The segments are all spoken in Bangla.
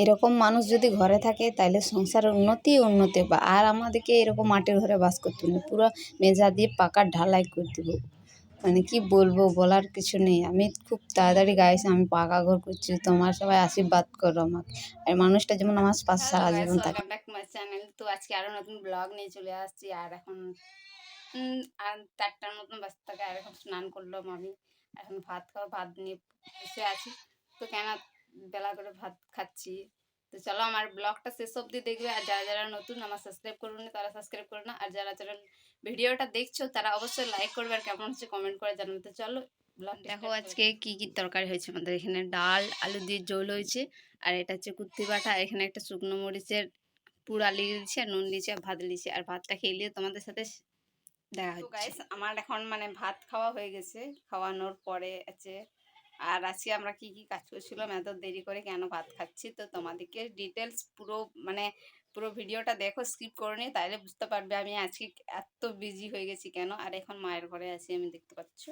এরকম মানুষ যদি ঘরে থাকে তাহলে সংসারের উন্নতি উন্নতি হবে। আর আমাদেরকে এরকম মাটির ঘরে বাস করতে হবে না। পুরো মেজা দিয়ে পাকা ঢালাই করে দেবো। মানে কি বলব বলার কিছু নেই। আমি খুব তাড়াতাড়ি গাইছি আমি পাকা ঘর করছি। তোমার সবাই আশীর্বাদ করো আমাকে। আর মানুষটা যেমন আমার পাশে সারা জীবন থাকে। চ্যানেল তো আজকে আরও নতুন ব্লগ নিয়ে চলে আসছি। আর এখন আর চারটার মতন বাজতে থাকে আর এখন স্নান করলাম আমি। এখন ভাত খাওয়া ভাত নিয়ে বসে আছি। তো কেন বেলা করে ভাত খাচ্ছি। তো চলো আমার ব্লগটা শেষ অবধি দেখবে। আর যারা যারা নতুন আমার সাবস্ক্রাইব করবে না তারা সাবস্ক্রাইব করো না। আর যারা যারা ভিডিওটা দেখছ তারা অবশ্যই লাইক করবে। আর কেমন হচ্ছে কমেন্ট করে জানাতে চলো ব্লগ দেখো আজকে কি কি তরকারি হয়েছে? আমাদের এখানে ডাল আলু দিয়ে ঝোল হয়েছে। আর এটা হচ্ছে কুত্তি বাটা এখানে একটা শুকনো মরিচের পুরা লিয়ে দিয়েছে আর নুন দিয়েছে আর ভাত দিয়েছে। আর ভাতটা খেয়ে নিয়ে তোমাদের সাথে দেখা হচ্ছে। আমার এখন মানে ভাত খাওয়া হয়ে গেছে। খাওয়ানোর পরে আছে আর আজকে আমরা কি কি কাজ করছিলাম? এত দেরি করে কেন ভাত খাচ্ছি? তো তোমাদেরকে ডিটেলস পুরো মানে পুরো ভিডিওটা দেখো স্কিপ করে নি তাহলে বুঝতে পারবে আমি আজকে এত বিজি হয়ে গেছি কেন? আর এখন মায়ের ঘরে আছি, আমি দেখতে পাচ্ছ।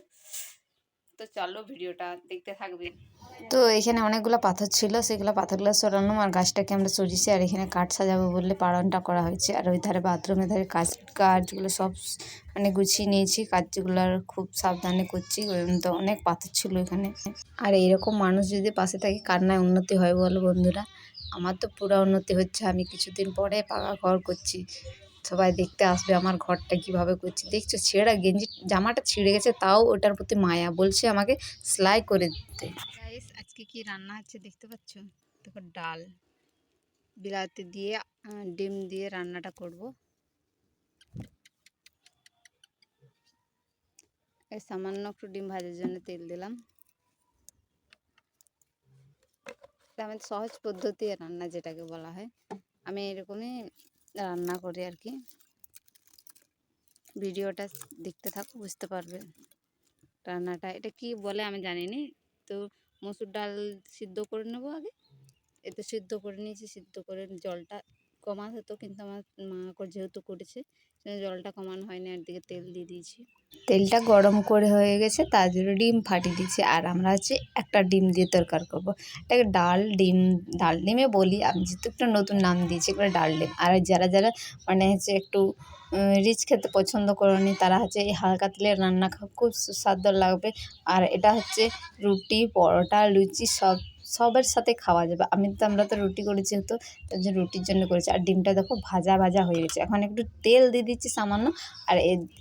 তো চলো ভিডিওটা দেখতে থাকবে। তো এখানে অনেকগুলো পাথর ছিল, সেগুলো পাথরগুলো সরানো আর গাছটাকে আমরা সরিয়েছি আর এখানে কাঠ সাজাবো বললে পাড়নটা করা হয়েছে। আর ওই ধারে বাথরুমের ধারে কাজ, কাজগুলো সব মানে গুছিয়ে নিয়েছি, কাজগুলো খুব সাবধানে করছি তো অনেক পাথর ছিল এখানে। আর এরকম মানুষ যদি পাশে থাকে কার না উন্নতি হয় বলো বন্ধুরা। আমার তো পুরো উন্নতি হচ্ছে, আমি কিছুদিন পরে পাকা ঘর করছি। সবাই দেখতে আসবে আমার ঘরটা কীভাবে করছি। দেখছ, ছেঁড়া গেঞ্জি, জামাটা ছিঁড়ে গেছে, তাও ওটার প্রতি মায়া। বলছে আমাকে সেলাই করে দিতে। আজকে কি রান্না হচ্ছে দেখতে পাচ্ছ? দেখো, ডাল। বিলাতি দিয়ে ডিম দিয়ে রান্নাটা করব। এই সামান্য একটু ডিম ভাজার জন্য তেল দিলাম। আমাদের সহজ পদ্ধতি রান্না যেটাকে বলা হয়। আমি এরকমই রান্না করি আর কি। ভিডিওটা দেখতে থাকো, বুঝতে পারবে রান্নাটা। এটা কি বলে আমি জানি না তো মসুর ডাল সিদ্ধ করে নেব আগে। এতে সিদ্ধ করে নিয়েছি, সিদ্ধ করে জলটা কমাতে হতো কিন্তু আমার মা যেহেতু করেছে জলটা কমানো হয়নি, আর দিকে তেল দিয়ে দিয়েছি। তেলটা গরম করে হয়ে গেছে, তার জন্য ডিম ফাটিয়ে দিয়েছি। আর আমরা হচ্ছে একটা ডিম দিয়ে তরকারি করব। এটাকে ডাল, ডিম, ডাল ডিমে বলি। আমি যেহেতু একটা নতুন নাম দিয়েছি, এগুলো ডাল ডিম। আর যারা যারা মানে হচ্ছে একটু রিচ খেতে পছন্দ করেনি, তারা হচ্ছে এই হালকা তেলের রান্না খুব সুস্বাদু লাগবে। আর এটা হচ্ছে রুটি, পরোটা, লুচি, সব সবের সাথে খাওয়া যাবে। আমি তো, আমরা তো রুটি করেছি তো, তার জন্য রুটির জন্য করেছি। আর ডিমটা দেখো, ভাজা ভাজা হয়ে গেছে। এখন একটু তেল দিয়ে দিচ্ছি সামান্য। আর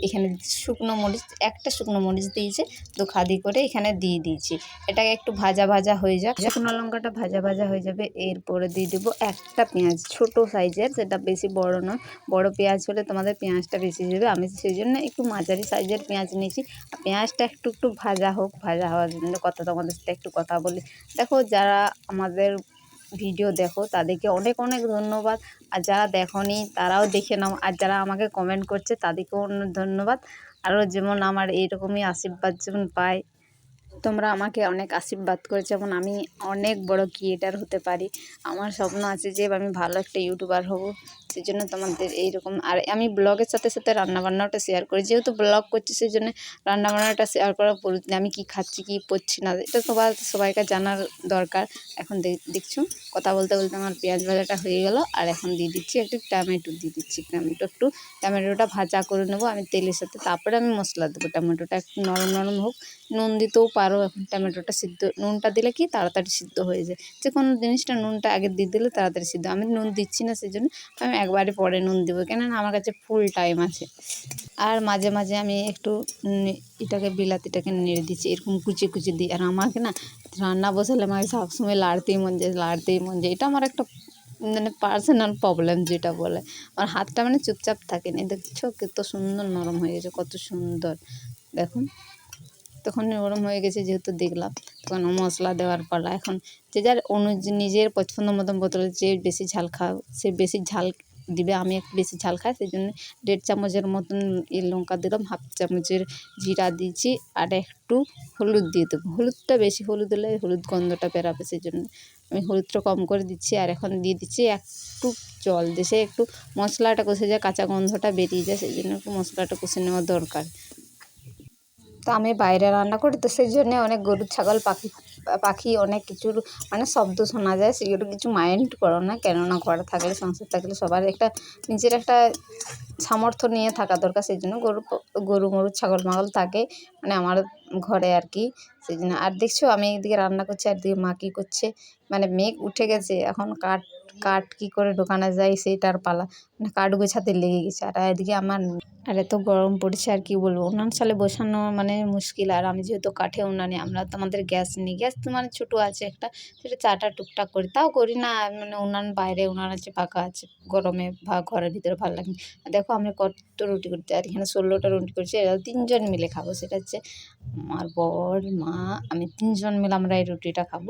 এখানে শুকনো মরিচ, একটা শুকনো মরিচ দিয়েছে। দু খাদি করে এখানে দিয়ে দিয়েছি। এটাকে একটু ভাজা ভাজা হয়ে যাক। শুকনো লঙ্কাটা ভাজা ভাজা হয়ে যাবে। এরপরে দিয়ে দেবো একটা পেঁয়াজ। ছোট সাইজের, সেটা বেশি বড় নয়। বড় পেঁয়াজ হলে তোমাদের পেঁয়াজটা বেশি দেবে আমি সেই জন্য একটু মাঝারি সাইজের পেঁয়াজ নিয়েছি। পেঁয়াজটা একটু একটু ভাজা হোক, ভাজা হওয়ার জন্য কথা তোমাদের সাথে একটু কথা বলি। দেখো যারা আমাদের ভিডিও দেখো, তাদেরকে অনেক অনেক ধন্যবাদ। আর যারা দেখনি, তারাও দেখে নাও। আর যারা আমাকে কমেন্ট করছে, তাদেরকেও অনেক ধন্যবাদ। আরও যেমন আমার এইরকমই আশীর্বাদ যেমন পাই তোমরা আমাকে অনেক আশীর্বাদ করেছ যেমন আমি অনেক বড় ক্রিয়েটার হতে পারি। আমার স্বপ্ন আছে যে আমি ভালো একটা ইউটিউবার হব সেই জন্য তোমাদের এইরকম। আর আমি ব্লগের সাথে সাথে রান্নাবান্নাটা শেয়ার করি। যেহেতু ব্লগ করছি সেই জন্য রান্নাবান্নাটা শেয়ার করার প্রয়োজন আমি কি খাচ্ছি, কি পড়ছি না, এটা সবার সবাইকার জানার দরকার। এখন দেখ- দেখছ, কথা বলতে বলতে আমার পেঁয়াজ ভাজাটা হয়ে গেল। আর এখন দিয়ে দিচ্ছি একটু টমেটো, দিয়ে দিচ্ছি টমেটো একটু। টমেটোটা ভাজা করে নেব, আমি তেলের সাথে। তারপরে আমি মশলা দেবো। টমেটোটা একটু নরম নরম হোক। নুন দিতেও পারো, এখন টমেটোটা সিদ্ধ, নুনটা দিলে কি তাড়াতাড়ি সিদ্ধ হয়ে যায়। যে কোনো জিনিসটা নুনটা আগে দিয়ে দিলে তাড়াতাড়ি সিদ্ধ আমি নুন দিচ্ছি না সেই জন্য আমি একবারে পরে নুন দেবো, কেননা আমার কাছে ফুল টাইম আছে। আর মাঝে মাঝে আমি একটু এটাকে, বিলাতিটাকে নেড়ে দিচ্ছি, এরকম কুচি কুচি দিই আর আমাকে না রান্না বসালে আমাকে সবসময় লাড়তেই মন যায়, লাড়তেই মন যায়। এটা আমার একটা মানে পার্সোনাল প্রবলেম যেটা বলে। আমার হাতটা মানে চুপচাপ থাকে না। দেখছ কত সুন্দর নরম হয়ে গেছে, কত সুন্দর। দেখুন। তখন নরম হয়ে গেছে যেহেতু দেখলাম। তখন মশলা দেওয়ার পালা। এখন যে যার অনু নিজের পছন্দ মতন বোতলে যে বেশি ঝাল খাও, সে বেশি ঝাল দিবে, আমি একটু বেশি ঝাল খাই সেই জন্য দেড় চামচের মতন লঙ্কা দিলাম, হাফ চামচের জিরা দিয়েছি, আর একটু হলুদ দিয়ে দেবো। হলুদটা বেশি হলুদ হলে হলুদ গন্ধটা বেরাবে সেই জন্য আমি হলুদটা কম করে দিচ্ছি, আর এখন দিয়ে দিচ্ছি একটু জল দেশে একটু মশলাটা কষে যায়, কাঁচা গন্ধটা বেরিয়ে যায় সেই জন্য একটু মশলাটা কষে নেওয়া দরকার। তো আমি বাইরে রান্না করি, তো সেই জন্যে অনেক গরু, ছাগল, পাখি পাখি অনেক কিছুর মানে শব্দ শোনা যায়। সেগুলো কিছু মাইন্ড করো না, কেননা ঘরে থাকলে, সংসার থাকলে সবার একটা নিজের একটা সামর্থ্য নিয়ে থাকা দরকার। সেই জন্য গরু গরু, মরু, ছাগল, মাগল থাকে মানে আমার ঘরে আর কি। সেই জন্য, আর দেখছ আমি এদিকে রান্না করছি, আর দিকে মা কী করছে? মানে মেঘ উঠে গেছে, এখন কাঠ কাঠ কী করে ঢোকানো যায় সেইটার পালা। মানে কাঠ গোছাতে লেগে গেছে। আর এদিকে আমার আর এত গরম পড়ছে আর কি বলব? উনান সালে বসানো মানে মুশকিল। আর আমি যেহেতু কাঠে উনানে, আমরা তো আমাদের গ্যাস নেই। গ্যাস তো মানে ছোটো আছে একটা। সেটা চাটা টুকটাক করি। তাও করি না মানে উনান বাইরে, উনান আছে ফাঁকা আছে। গরমে বা ঘরের ভিতরে ভালো লাগে দেখো আমি কত রুটি করতে আর এখানে ষোলোটা রুটি করছি। এরা তিনজন মিলে খাব। সেটা হচ্ছে আমার বর, মা, আমি তিনজন মিলে আমরা এই রুটিটা খাব।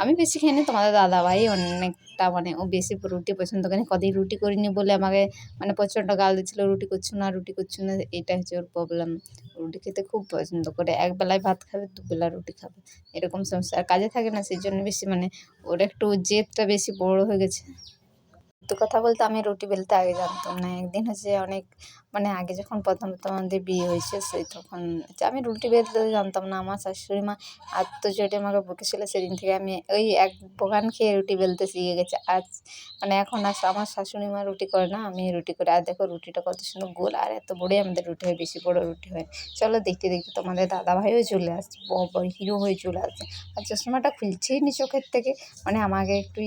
আমি বেশি খাই না। তোমাদের দাদাভাই অনেকটা মানে ও বেশি রুটি পছন্দ করে কদিন রুটি করিনি বলে আমাকে মানে প্রচণ্ড গাল দিচ্ছিল, রুটি করছ না, রুটি করছ না। এটা হচ্ছে ওর প্রবলেম রুটি খেতে খুব পছন্দ করে। একবেলায় ভাত খাবে, দুবেলা রুটি খাবে। এরকম সমস্যা। আর কাজে থাকে না সেই জন্য বেশি মানে ওর একটু জেদটা বেশি বড় হয়ে গেছে। সত্যি কথা বলতে আমি রুটি বেলতে আগে জানতাম না। একদিন হচ্ছে অনেক মানে আগে যখন প্রথম প্রথম আমাদের বিয়ে হয়েছে সেই তখন আমি রুটি বেলতে জানতাম না। আমার শাশুড়ি মা এত জোরে আমাকে বকেছিল, সেদিন থেকে আমি ওই এক বগান খেয়ে রুটি বেলতে শিখে গেছি। আজ মানে এখন আস আমার শাশুড়ি মা রুটি করে না, আমি রুটি করি, আর দেখো রুটিটা কত সুন্দর গোল, আর এত বড়ই আমাদের রুটি হয়, বেশি বড় রুটি হয়। চলো দেখতে দেখতে তোমাদের দাদাভাইও চলে আসছে হিরো হয়ে চলে আসছে। আর চশমাটা খুলছেই নি চোখের থেকে মানে আমাকে একটু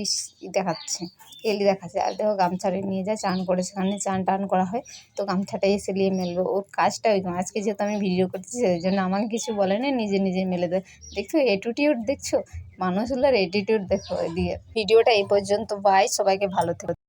দেখাচ্ছে, এলি দেখাচ্ছে। আর দেখো গামছাটা নিয়ে যায়, চান করে সেখানে চান টান করা হয়। তো গামছাটা এসে নিয়ে মেলবো। ওর কাজটা ওই আজকে যেহেতু আমি ভিডিও করতেছি, সেই জন্য আমাকে কিছু বলে না নিজে নিজে মেলে দেয়। দেখছ অ্যাটিটিউড দেখছ? মানুষগুলোর অ্যাটিটিউড দেখো দিয়ে। ভিডিওটা এই পর্যন্ত। বাই সবাইকে ভালো থেকো।